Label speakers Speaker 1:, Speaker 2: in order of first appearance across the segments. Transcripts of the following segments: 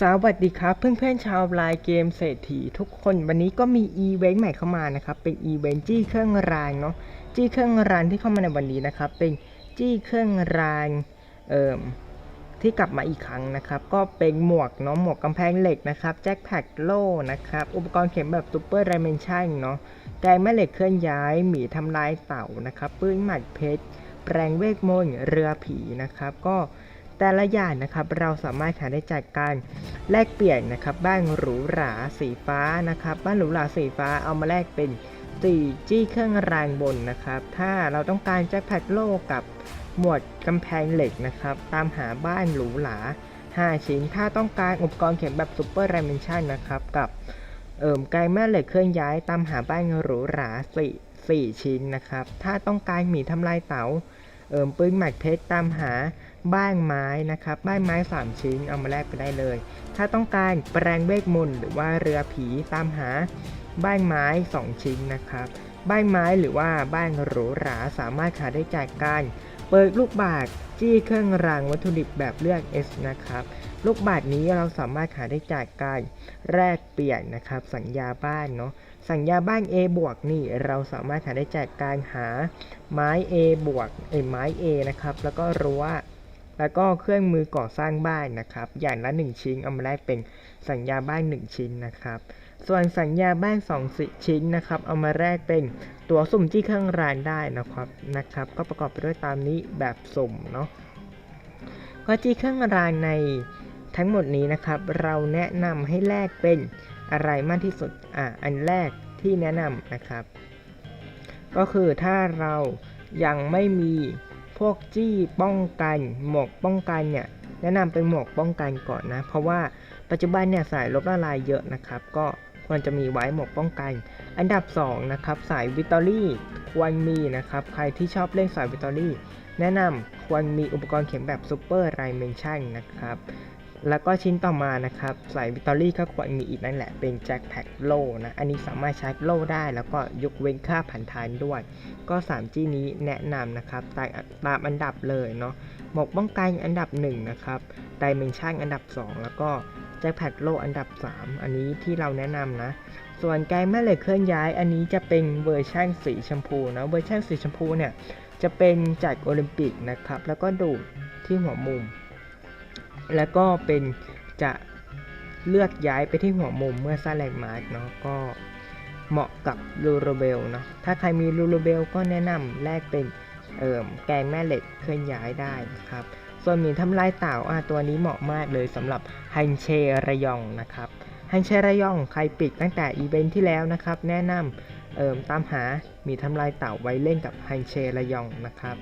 Speaker 1: สวัสดีครับเพื่อนๆชาวไลน์เกมเศรษฐีทุกคนวันนี้ก็มีอีเวนต์ใหม่เข้ามานะครับ เป็นอีเวนต์จี้เครื่องรางเนาะจี้เครื่องรางที่เข้ามาในวันนี้นะครับ เป็นจี้เครื่องรางเอ่มที่กลับมาอีกครั้งนะครับ ก็เป็นหมวกเนาะหมวกกำแพงเหล็กนะครับแจ็คแพ็กโล่นะครับ อุปกรณ์เข็มแบบซูเปอร์ดิเมนชันเนาะแกงแม่เหล็กเคลื่อนย้ายหมีทำลายเต่านะครับปืนหมัดเพชรแปลงเวทมนต์เรือผีนะครับ ก็ แต่ละอย่างนะครับเราสามารถหาได้จากการแลกเปลี่ยนนะครับบ้านหรูหราสีฟ้านะครับบ้านหรูหราสีฟ้าเอามาแลกเป็นตีจี้เครื่องรางบนนะครับ ถ้าเราต้องการแจ็คแพดโลกับหมวดกำแพงเหล็กนะครับ ตามหาบ้านหรูหรา5ชิ้น ถ้าต้องการอุปกรณ์เข็มแบบซูเปอร์ i รเมนชันนะครับกับเอิ่มไกลแม่เหล็กเคลื่อนย้ายตามหาบ้านหรูหราสี่สี่ชิ้นนะครับ ถ้าต้องการหมีทำลายเต๋าเอิ่มปืนหมักเพชรตามหา บ้านไม้นะครับบ้านไม้ 3 ชิ้นเอามาแลกไปได้เลย ถ้าต้องการแปลงเวทมนต์หรือว่าเรือผีตามหาบ้านไม้ 2 ชิ้นนะครับบ้านไม้หรือว่าบ้านหรูหราสามารถหาได้จากการ เปิดลูกบาศก์จี้เครื่องรางวัตถุดิบแบบเลือก S นะครับลูกบาศก์นี้เราสามารถหาได้จากการแลกเปลี่ยนนะครับ สัญญาบ้านเนาะสัญญาบ้าน A บวกนี่เราสามารถหาได้จากการหาไม้ A บวกเอ้ไม้ A นะครับ แล้วก็รั้ว แล้วก็เครื่องมือก่อสร้างบ้านนะครับ อย่างละ 1 ชิ้นเอามาแลกเป็นสัญญาบ้าน 1 ชิ้นนะครับ ส่วนสัญญาบ้าน2สิชิ้นนะครับ เอามาแลกเป็นตัวสุ่มที่เครื่องรางได้นะครับนะครับ ก็ประกอบไปด้วยตามนี้แบบสุ่มเนาะก็ที่เครื่องรางในทั้งหมดนี้นะครับ เราแนะนำให้แลกเป็นอะไรมากที่สุดอะอันแรกที่แนะนำนะครับ ก็คือถ้าเรายังไม่มี พวกจี้ป้องกันหมวกป้องกันเนี่ยแนะนำเป็นหมวกป้องกันก่อนนะ เพราะว่าปัจจุบันเนี่ยสายลบละลายเยอะนะครับ ก็ควรจะมีไว้หมวกป้องกัน อันดับ2นะครับสายวิตอรี่ควรมีนะครับ ใครที่ชอบเล่นสายวิตอรี่แนะนำควรมีอุปกรณ์เข็มแบบซูเปอร์ไรเมนชั่นนะครับ แล้วก็ชิ้นต่อมานะครับสายวิตอรี่ก็ควรมีอีกนั่นแหละเป็นแจ็คแพ็กโลนะ อันนี้สามารถใช้โลได้แล้วก็ยกเว้นค่าผ่านทานด้วย ก็3จี้นี้แนะนำนะครับตามตามอันดับเลยเนาะหมวกป้องกันอันดับ 1 นะครับดิเมนชันอันดับ 2 แล้วก็แจ็คแพ็กโลอันดับ 3 อันนี้ที่เราแนะนำนะ ส่วนไกด์แม่เหล็กเคลื่อนย้าย อันนี้จะเป็นเวอร์ชั่นสีชมพูนะเวอร์ชั่นสีชมพูเนี่ยจะเป็นจากโอลิมปิกนะครับแล้วก็ดูดที่หัวมุม แล้วก็เป็นจะเลือกย้ายไปที่หัวมุมเมื่อสร้างแลนด์มาร์กเนาะก็เหมาะกับลูโรเบลเนาะถ้าใครมีลูโรเบลก็แนะนำแลกเป็นเอ่มแกงแม่เหล็กเคลื่อนย้ายได้นะครับส่วนหมีทำลายเต่าอะตัวนี้เหมาะมากเลยสำหรับฮันเชระยองนะครับฮันเชระยองใครปิดตั้งแต่อีเวนท์ที่แล้วนะครับ แนะนำเอ่มตามหาหมีทำลายเต่าไว้เล่นกับฮันเชระยองนะครับ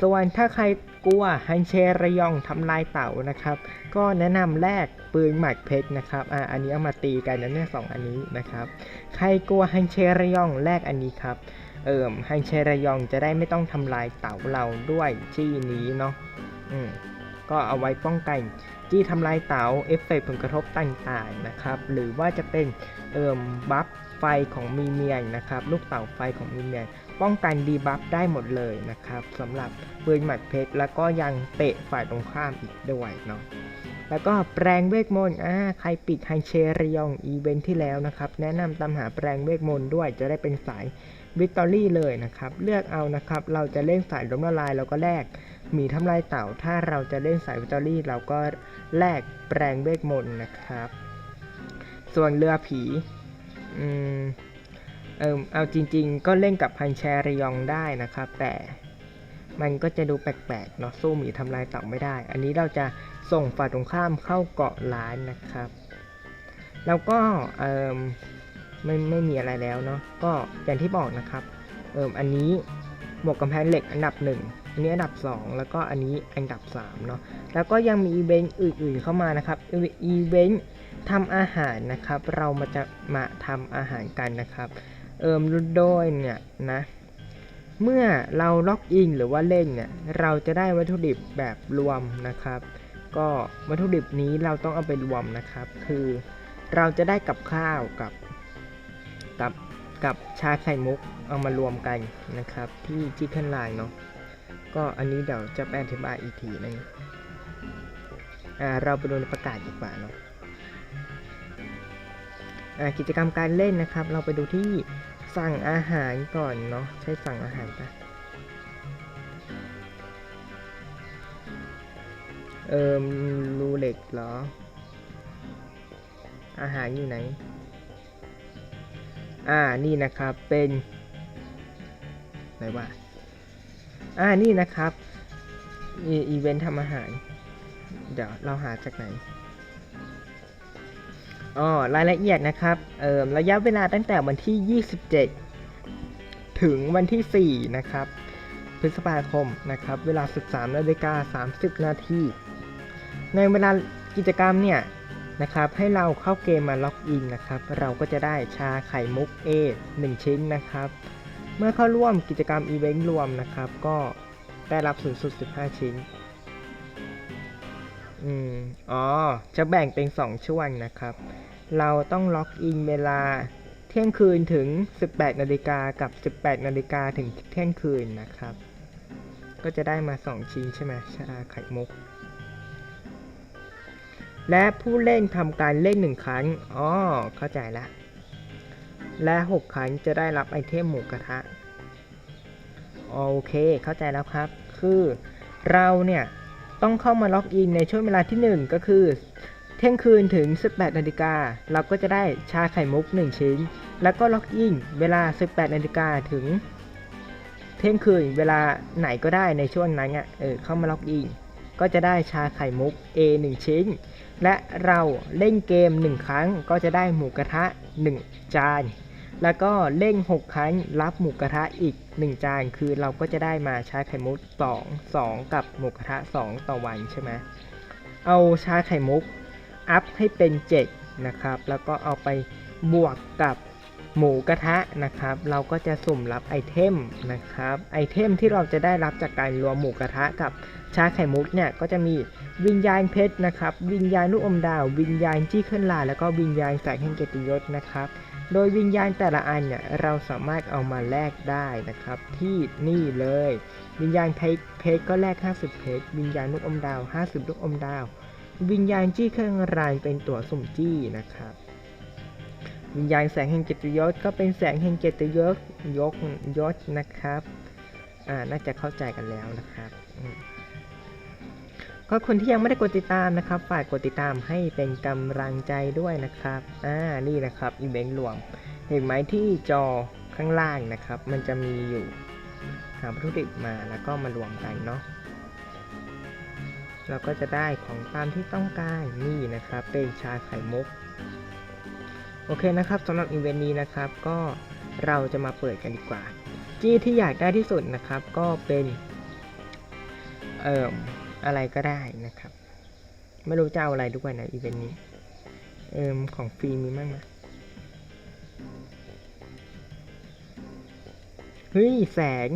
Speaker 1: ส่วนถ้าใครกลัวฮันเชระยองทำลายเต่านะครับ ก็แนะนำแลกปืนหมักเพชรนะครับอ่าอันนี้เอามาตีกันนะเนี่ยสองอันนี้นะครับ ใครกลัวฮันเชระยองแลกอันนี้ครับ เอิมฮันเชระยองจะได้ไม่ต้องทำลายเต่าเราด้วยจี้นี้เนาะอืมก็เอาไว้ป้องกันจี้ทำลายเต่าเอฟเฟกต์ผลกระทบต่างๆนะครับ หรือว่าจะเป็นเอิ่มบัฟไฟของมีเมียนนะครับ ลูกเต่าไฟของมีเมียน ป้องกันดีบัฟได้หมดเลยนะครับสำหรับปืนหมัดเพชรแล้วก็ยังเตะฝ่ายตรงข้ามอีกด้วยเนาะแล้วก็แปลงเวทมนต์อ่าใครปิดไฮเชรยองอีเวนท์ที่แล้วนะครับ แนะนำตามหาแปลงเวทมนต์ด้วยจะได้เป็นสายวิตอรี่เลยนะครับ เลือกเอานะครับ เราจะเล่นสายล้มละลายเราก็แลกหมีทำลายเต่า ถ้าเราจะเล่นสายวิตอรี่เราก็แลกแปลงเวทมนต์นะครับ ส่วนเรือผี อืม เออเอาจริงๆ ก็เล่นกับพันแชรยองได้นะครับ แต่มันก็จะดูแปลกๆเนาะสู้หมีทำลายเต่าไม่ได้ อันนี้เราจะส่งฝ่ายตรงข้ามเข้าเกาะล้านนะครับ แล้วก็เออไม่ไม่มีอะไรแล้วเนาะก็อย่างที่บอกนะครับเอออันนี้หมวกกำแพงเหล็กอันดับ 1 อันนี้อันดับ 2 แล้วก็อันนี้อันดับ3เนาะแล้วก็ยังมีอีเวนต์อื่นๆเข้ามานะครับอีเวนต์ทำอาหารนะครับ เรามาจะมาทำอาหารกันนะครับ เอิมโดยเนี่ยนะ เมื่อเราล็อกอินหรือว่าเล่นเนี่ย เราจะได้วัตถุดิบแบบรวมนะครับ ก็วัตถุดิบนี้เราต้องเอาไปรวมนะครับ คือเราจะได้กับข้าวกับกับกับชาไข่มุกเอามารวมกันนะครับ ที่จิคเก้นไลน์เนาะก็อันนี้เดี๋ยวจะไปอธิบายอีกทีนึงอ่าเราไปดูในประกาศดีกว่าเนาะกิจกรรมการเล่นนะครับ เราไปดูที่ สั่งอาหารก่อนเนาะใช่สั่งอาหารปะเอิมรูเล็กเหรอ อาหารอยู่ไหน อ่านี่นะครับเป็นไหนวะอ่านี่นะครับอีเวนต์ทำอาหาร เดี๋ยวเราหาจากไหน อ๋อรายละเอียดนะครับเอ่อระยะเวลาตั้งแต่วันที่ 27 ถึงวันที่ 4 นะครับ พฤษภาคมนะครับ เวลา 13นาฬิกา30 นาทีในเวลากิจกรรมเนี่ยนะครับ ให้เราเข้าเกมมาล็อกอินนะครับ เราก็จะได้ชาไข่มุก A 1ชิ้นนะครับ เมื่อเข้าร่วมกิจกรรมอีเวนต์รวมนะครับ ก็ได้รับสูงสุด 15 ชิ้น อืม อ๋อ จะแบ่งเป็น2ช่วงนะครับ เราต้องล็อกอินเวลาเที่ยงคืนถึง 18นาฬิกากับ 18นาฬิกาถึงเที่ยงคืนนะครับ ก็จะได้มา 2 ชิ้นใช่ไหมชาไข่มุก และผู้เล่นทำการเล่น 1 ครั้ง อ๋อ เข้าใจละ และ 6 ครั้งจะได้รับไอเทมหมูกระทะ โอเค เข้าใจแล้วครับ คือเราเนี่ย ต้องเข้ามาล็อกอินในช่วงเวลาที่ 1 ก็คือ เที่ยงคืนถึง 18นาฬิกาเราก็จะได้ชาไข่มุก 1 ชิ้น แล้วก็ล็อกอินเวลา 18นาฬิกาถึง เที่ยงคืนเวลาไหนก็ได้ในช่วงนั้นอะเออเข้ามาล็อกอินก็จะได้ชาไข่มุก A 1 ชิ้น และเราเล่นเกม 1 ครั้งก็จะได้หมูกระทะ 1 จาน แล้วก็เล่น6ครั้งรับหมูกระทะอีก 1 จาน คือเราก็จะได้มาชาไข่มุก 2 2 กับหมูกระทะ 2 ต่อวันใช่ไหมเอาชาไข่มุกอัพให้เป็น 7 นะครับ แล้วก็เอาไปบวกกับหมูกระทะนะครับ เราก็จะสุ่มรับไอเทมนะครับ ไอเทมที่เราจะได้รับจากการรวมหมูกระทะกับชาไข่มุกเนี่ยก็จะมีวิญญาณเพชรนะครับ วิญญาณลูกอมดาว วิญญาณจี้ขึ้นลาแล้วก็วิญญาณแสงแห่งเกียรติยศนะครับ โดยวิญญาณแต่ละอันเนี่ยเราสามารถเอามาแลกได้นะครับ ที่นี่เลย วิญญาณเพชรเพชรก็แลก 50 เพชรวิญญาณลูกอมดาว 50 ลูกอมดาว วิญญาณจี้เครื่องรางเป็นตัวสุ่มจี้นะครับวิญญาณแสงแห่งเกียรติยศก็เป็นแสงแห่งเกียรติยศยกยศนะครับ อ่า น่าจะเข้าใจกันแล้วนะครับ อืมก็คนที่ยังไม่ได้กดติดตามนะครับ ฝากกดติดตามให้เป็นกำลังใจด้วยนะครับ อ่า นี่นะครับอีเวนต์รวม เห็นไหมที่จอข้างล่างนะครับ มันจะมีอยู่หาวัตถุดิบมาแล้วก็มารวมกันเนาะ เราก็จะได้ของตามที่ต้องการ นี่นะครับ เป็นชาไข่มุก โอเคนะครับสำหรับอีเวนต์นี้นะครับ ก็เราจะมาเปิดกันดีกว่า จี้ที่อยากได้ที่สุดนะครับ ก็เป็น เอ่อ อะไรก็ได้นะครับ ไม่รู้จะเอาอะไรด้วยนะอีเวนต์นี้ เอ่มของฟรีมีมั้งไหมเฮ้ยแสง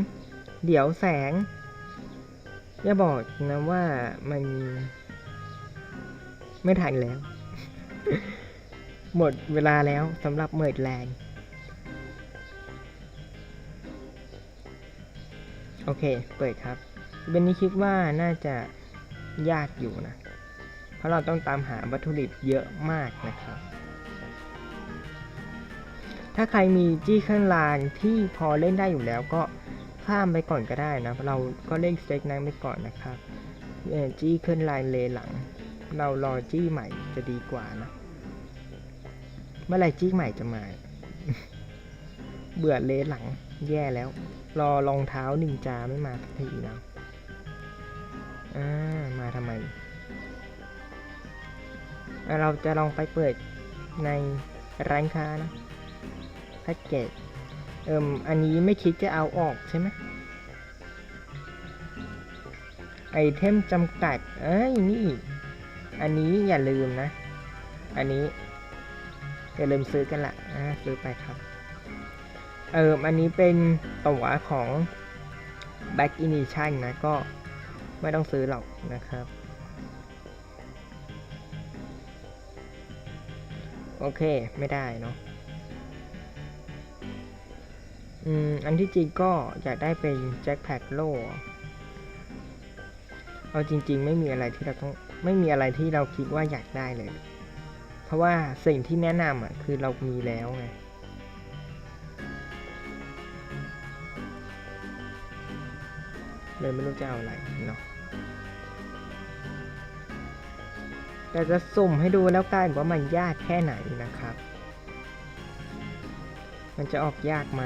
Speaker 1: เดี๋ยวแสง อย่าบอกนะว่ามัน ไม่ทันแล้ว หมดเวลาแล้วสำหรับเมิดแลนด์โอเค เปิดครับ เบนนี้คิดว่าน่าจะ ยากอยู่นะ เพราะเราต้องตามหาวัตถุดิบเยอะมากนะครับ ถ้าใครมีจี้เครื่องรางที่พอเล่นได้อยู่แล้วก็ข้ามไปก่อนก็ได้นะ เราก็เล่นสเต็กนั้นไปก่อนนะครับเอ่อจี้เครื่องรางเลหลัง เรารอจี้ใหม่จะดีกว่านะ เมื่อไรจี้ใหม่จะมา เบื่อเลหลังแย่แล้ว รอรองเท้าหนึ่งจาไม่มาสักทีนะ อ่ามาทำไมเราจะลองไปเปิดในร้านค้านะแพ็กเกจเอิมอันนี้ไม่คิดจะเอาออกใช่ไหมไอเทมจำกัด เอ้ยนี่ อันนี้อย่าลืมนะ อันนี้ อย่าลืมซื้อกันละอ่าซื้อไปครับ เอออันนี้เป็นตั๋วของ Back Edition นะก็ ไม่ต้องซื้อหรอกนะครับ โอเคไม่ได้เนาะอืมอันที่จริงก็อยากได้เป็นแจ็คแพ็คโล่เอาจริง ๆ ไม่มีอะไรที่เราต้องไม่มีอะไรที่เราคิดว่าอยากได้เลย เพราะว่าสิ่งที่แนะนำอะคือเรามีแล้วไง เลยไม่รู้จะเอาอะไรเนาะแต่จะสุ่มให้ดูแล้วกันว่ามันยากแค่ไหนนะครับ มันจะออกยากไหม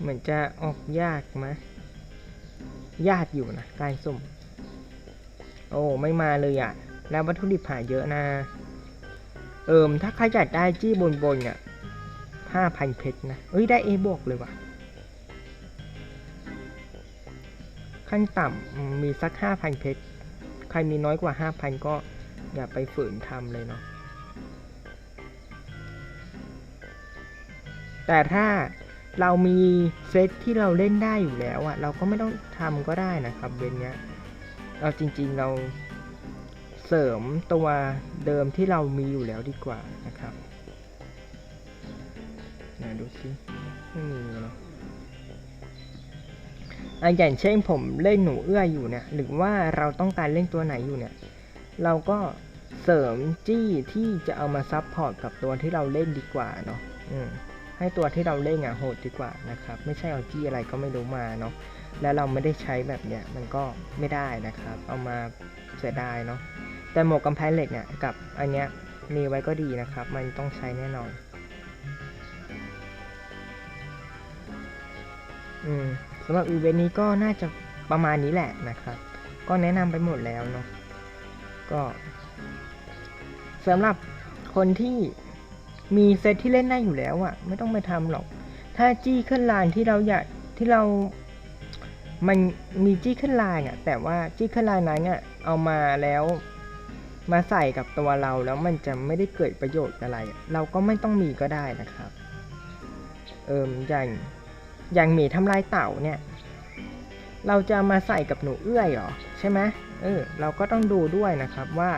Speaker 1: เหมือนจะออกยากไหมยากอยู่นะ การสุ่ม โอ้ ไม่มาเลยอะ่ะ แล้ววัตถุดิบหาเยอะนะ เอิมถ้าใครจัดได้จี้บนบนๆอะห้าพันเพชรนะ เอ้ย ได้เอบวกเลยว่ะ ขั้นต่ำมมีสักห้าพันเพชร ใครมีน้อยกว่าห้าพันก็อย่าไปฝืนทำเลยเนาะ แต่ถ้าเรามีเซตที่เราเล่นได้อยู่แล้วอะเราก็ไม่ต้องทำก็ได้นะครับเบนเนี้ย เราจริงๆเรา เสริมตัวเดิมที่เรามีอยู่แล้วดีกว่านะครับไหนดูสิไม่มีเนาะอะอย่างเช่นผมเล่นหนูเอื้ออยู่เนี่ย หรือว่าเราต้องการเล่นตัวไหนอยู่เนี่ย เราก็เสริมจี้ที่จะเอามาซับพอร์ตกับตัวที่เราเล่นดีกว่าเนาะอืมให้ตัวที่เราเล่นอะโหดดีกว่านะครับ ไม่ใช่เอาจี้อะไรก็ไม่รู้มาเนาะแล้วเราไม่ได้ใช้แบบเนี้ยมันก็ไม่ได้นะครับ เอามาเสียดายเนาะ แต่หมวกกำแพงเหล็กเนี่ยกับอันเนี้ยมีไว้ก็ดีนะครับ มันต้องใช้แน่นอน อืมสำหรับอีเวนต์นี้ก็น่าจะประมาณนี้แหละนะครับ ก็แนะนำไปหมดแล้วเนาะก็สำหรับคนที่มีเซตที่เล่นได้อยู่แล้วอะ่ะ ไม่ต้องไปทำหรอก ถ้าจี้ขึ้นลายที่เราอยากที่เรา มันมีจี้ขึ้นลายอะ่ะแต่ว่าจี้ขึ้นลายนั้นอะ่ะเอามาแล้ว มาใส่กับตัวเราแล้วมันจะไม่ได้เกิดประโยชน์อะไร เราก็ไม่ต้องมีก็ได้นะครับ เอิมอย่างอย่างหมีทำลายเต่าเนี่ย เราจะมาใส่กับหนูเอื้อยเหรอใช่ไหมเออเราก็ต้องดูด้วยนะครับว่า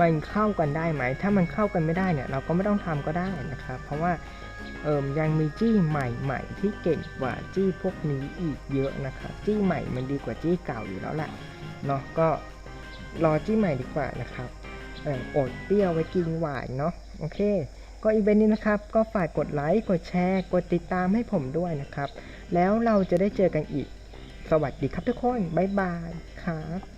Speaker 1: มันเข้ากันได้ไหม ถ้ามันเข้ากันไม่ได้เนี่ย เราก็ไม่ต้องทำก็ได้นะครับ เพราะว่าเอิมยังมีจี้ใหม่ ๆ ที่เก่งกว่าจี้พวกนี้อีกเยอะนะครับ จี้ใหม่มันดีกว่าจี้เก่าอยู่แล้วแหละเนาะก็ รอจี้ใหม่ดีกว่านะครับอออดเปรี้ยวไว้กินหวานเนาะโอเค ก็อีเวนต์นี้นะครับ ก็ฝากกดไลค์กดแชร์กดติดตามให้ผมด้วยนะครับ แล้วเราจะได้เจอกันอีก สวัสดีครับทุกคน บ๊ายบายครับ